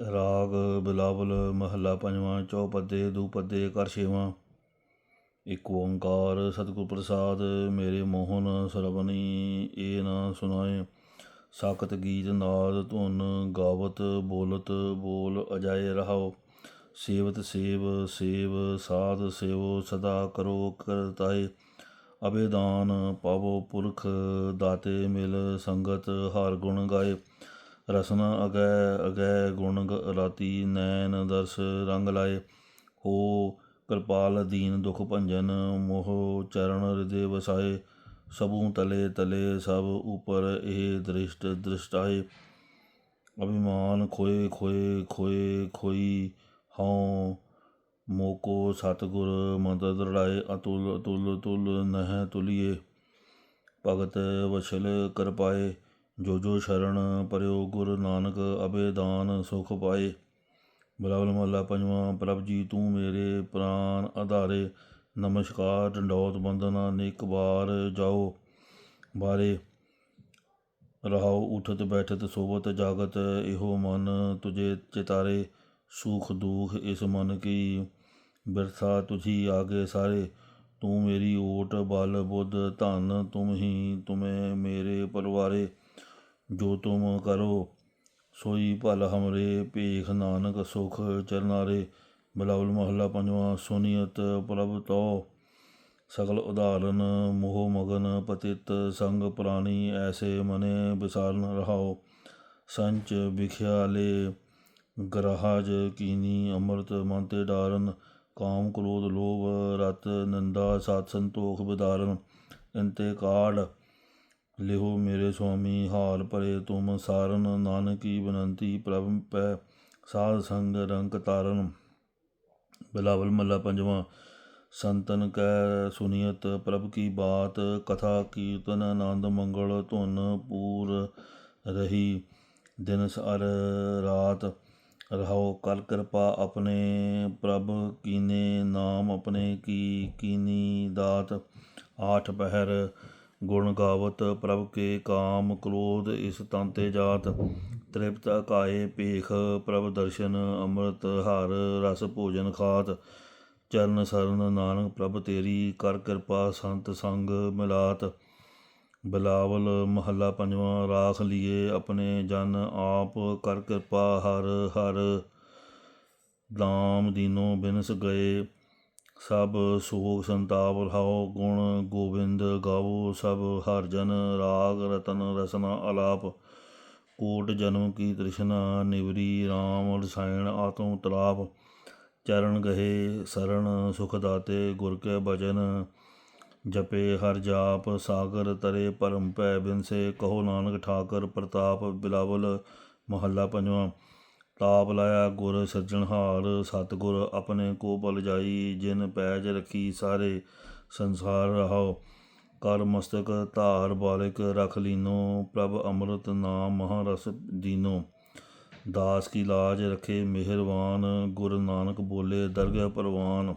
ਰਾਗ, ਬਿਲਾਵਲ, ਮਹੱਲਾ ਪੰਜਵਾਂ, ਚੌਪਦੇ, ਦੂਪਦੇ ਕਰ ਛੇਵਾਂ। ਇੱਕ ਓੰਕਾਰ, ਸਤਿਗੁਰ ਪ੍ਰਸਾਦ, ਮੇਰੇ ਮੋਹਨ ਸਰਬਣੀ ਏ ਨਾ ਸੁਣਾਏ। ਸਾਖਤ ਗੀਤ ਨਾਦ ਧੁਨ, ਗਾਵਤ ਬੋਲਤ ਬੋਲ ਅਜਾਏ ਰਹਾਓ। ਸੇਵਤ ਸੇਵ ਸੇਵ ਸਾਧ ਸੇਵੋ, ਸਦਾ ਕਰੋ ਕਰਤਾਏ। ਅਬੇਦਾਨ ਪਾਵੋ ਪੁਰਖ, ਦਾਤੇ ਮਿਲ ਸੰਗਤ, ਹਰ ਗੁਣ ਗਾਏ। ਰਸਨ ਅਗੈ ਅਗੈ ਗੁਣ ਗ- ਰਾਤੀ ਨੈਣ ਦਰਸ ਰੰਗ ਲਾਏ। ਹੋ ਕਿਰਪਾਲ ਦੀਨ ਦੁਖ ਭੰਜਨ, ਮੋਹ ਚਰਨ ਹਿਰਦੇ ਵਸਾਏ। ਸਭੂ ਤਲੇ ਤਲੇ ਸਭ ਉਪਰ ਇਹ ਦ੍ਰਿਸ਼ਟ ਦ੍ਰਿਸ਼ਟਾਏ। ਅਭਿਮਾਨ ਖੋਏ ਖੋਏ ਖੋਏ, ਖੋਈ ਹਉ। ਮੋਕੋ ਸਤਿਗੁਰ ਮੰਤਰ ਦ੍ਰਿੜਾਏ ਅਤੁਲ ਅਤੁਲ ਤੁਲ ਨਹਿ ਤੁਲੀਏ। ਭਗਤ ਵਛਲ ਕਰ ਪਾਏ ਜੋ ਜੋ ਸ਼ਰਨ ਪਰਿਓ ਗੁਰ ਨਾਨਕ ਅਬੇਦਾਨ ਸੁਖ ਪਾਏ। ਬਲਾਵਲ ਮਹੱਲਾ ਪੰਜਵਾਂ, ਪ੍ਰਭ ਜੀ ਤੂੰ ਮੇਰੇ ਪ੍ਰਾਨ ਆਧਾਰੇ, ਨਮਸਕਾਰ ਡੰਡੋਤ ਬੰਦਨਾ ਅਨੇਕ ਵਾਰ ਜਾਓ ਬਾਰੇ। ਰਹਾਉ ਉਠਤ ਬੈਠਤ ਸੋਵਤ ਜਾਗਤ, ਇਹੋ ਮਨ ਤੁਝੇ ਚਿਤਾਰੇ। ਸੁਖ ਦੁਖ ਇਸ ਮਨ ਕੀ, ਬਿਰਥਾ ਤੁਝੀ ਆਗੇ ਸਾਰੇ। ਤੂੰ ਮੇਰੀ ਓਟ ਬਲ ਬੁੱਧ ਧਨ, ਤੁਮ ਹੀ ਤੁਮੇ ਮੇਰੇ ਪਰਵਾਰੇ। ਜੋ ਤੁਮ ਕਰੋ, ਸੋਈ ਭਲ ਹਮਰੇ, ਭੇਖ ਨਾਨਕ ਸੁਖ ਚਰਨਾਰੇ। ਬਲਾਵਲ ਮਹੱਲਾ ਪੰਜਵਾਂ, ਸੁਨੀਅਤ ਪ੍ਰਭ ਤੋ। ਸਗਲ ਉਦਾਹਰਨ, ਮੋਹ ਮਗਨ ਪਤਿਤ ਸੰਗ ਪ੍ਰਾਣੀ, ਐਸੇ ਮਨੇ ਵਿਸਾਰਨ ਰਹਾਓ ਸੰਚ ਵਿਖਿਆਲੇ ਗ੍ਰਹਾਜ ਕੀਨੀ ਅੰਮ੍ਰਿਤ ਮਨ ਤੇ ਡਾਰਨ। ਕਾਮ ਕ੍ਰੋਧ ਲੋਭ ਰਤ ਨਿੰਦਾ ਸਤ ਸੰਤੋਖ ਵਿਦਾਰਨ। ਇੰਤੇ ਕਾੜ ਲਿਹੋ ਮੇਰੇ ਸੁਆਮੀ, ਹਾਲ ਭਰੇ ਤੁਮ, ਸਾਰਨ ਨਾਨਕੀ ਬਨੰਤੀ, ਪ੍ਰਭ ਪੈ ਸਾਧ ਸੰਗ ਰੰਗ ਤਾਰਨ। ਬਿਲਾਵਲ ਮੱਲਾ ਪੰਜਵਾਂ, ਸੰਤਨ ਕੈ ਸੁਨੀਅਤ ਪ੍ਰਭ ਕੀ ਬਾਤ, ਕਥਾ ਕੀਰਤਨ ਆਨੰਦ ਮੰਗਲ ਧੁਨ ਪੂਰ ਰਹੀ। ਦਿਨ ਸਰ ਰਾਤ ਰਹਾਓ ਕਰ ਕਿਰਪਾ ਆਪਣੇ ਪ੍ਰਭ ਕੀਨੇ ਨਾਮ, ਆਪਣੇ ਕੀ ਕੀਨੀ ਦਾਤ। ਆਠ ਪਹਿਰ ਗੁਣ ਗਾਵਤ ਪ੍ਰਭ ਕੇ ਕਾਮ ਕ੍ਰੋਧ ਇਸ ਤੰਤੇ ਜਾਤ। ਤ੍ਰਿਪਤ ਕਾਏ ਭੇਖ ਪ੍ਰਭ ਦਰਸ਼ਨ ਅੰਮ੍ਰਿਤ ਹਰ ਰਸ ਭੋਜਨ ਖਾਤ। ਚਰਨ ਸਰਨ ਨਾਨਕ ਪ੍ਰਭ ਤੇਰੀ ਕਰ ਕਿਰਪਾ ਸੰਤ ਸੰਗ ਮਿਲਾਤ। ਬਿਲਾਵਲ ਮਹੱਲਾ ਪੰਜਵਾਂ, ਰਾਖ ਲੀਏ ਆਪਣੇ ਜਨ ਆਪ ਕਰ ਕਿਰਪਾ ਹਰ ਹਰ। ਨਾਮ ਦੀਨੋ ਬਿਨਸ ਗਏ ਸਭ ਸੋਗ ਸੰਤਾਪ ਰਹਾਓ, ਗੁਣ ਗੋਬਿੰਦ ਗਾਵੋ, ਸਭ ਹਰ ਜਨ ਰਾਗ ਰਤਨ ਰਸਨਾ ਆਲਾਪ ਕੋਟ ਜਨਮ ਕੀ ਤ੍ਰਿਸ਼ਨਾ ਨਿਵਰੀ RAM ਰਸਾਇਣ ਆਤਮ ਤਲਾਪ। ਚਰਨ ਗਹੇ ਸਰਣ ਸੁਖ ਦਾਤੇ, ਗੁਰ ਕੇ ਬਚਨ ਜਪੇ ਹਰ ਜਾਪ। ਸਾਗਰ ਤਰੇ ਪਰਮ ਭੈ ਬਿਨਸੇ, ਕਹੋ ਨਾਨਕ ਠਾਕਰ ਪ੍ਰਤਾਪ ਬਿਲਾਵਲ ਮਹੱਲਾ ਪੰਜਵਾਂ। ਤਾਪ ਲਾਇਆ, ਗੁਰ ਸੱਜਣਹਾਰ ਸਤਿਗੁਰ ਆਪਣੇ ਕੋ ਬਲ ਜਾਈ, ਜਿਨ ਪੈਜ ਰਖੀ ਸਾਰੇ ਸੰਸਾਰ ਰਹਾਓ ਕਰ ਮਸਤਕ ਧਾਰ ਬਾਲਿਕ ਰਖ ਲੀਨੋ, ਪ੍ਰਭ ਅੰਮ੍ਰਿਤ ਨਾਮ ਮਹਾਰਸ ਦੀਨੋ। ਦਾਸ ਕੀ ਲਾਜ ਰਖੇ ਮਿਹਰਵਾਨ ਗੁਰ ਨਾਨਕ ਬੋਲੇ ਦਰਗਹਿ ਪਰਵਾਨ।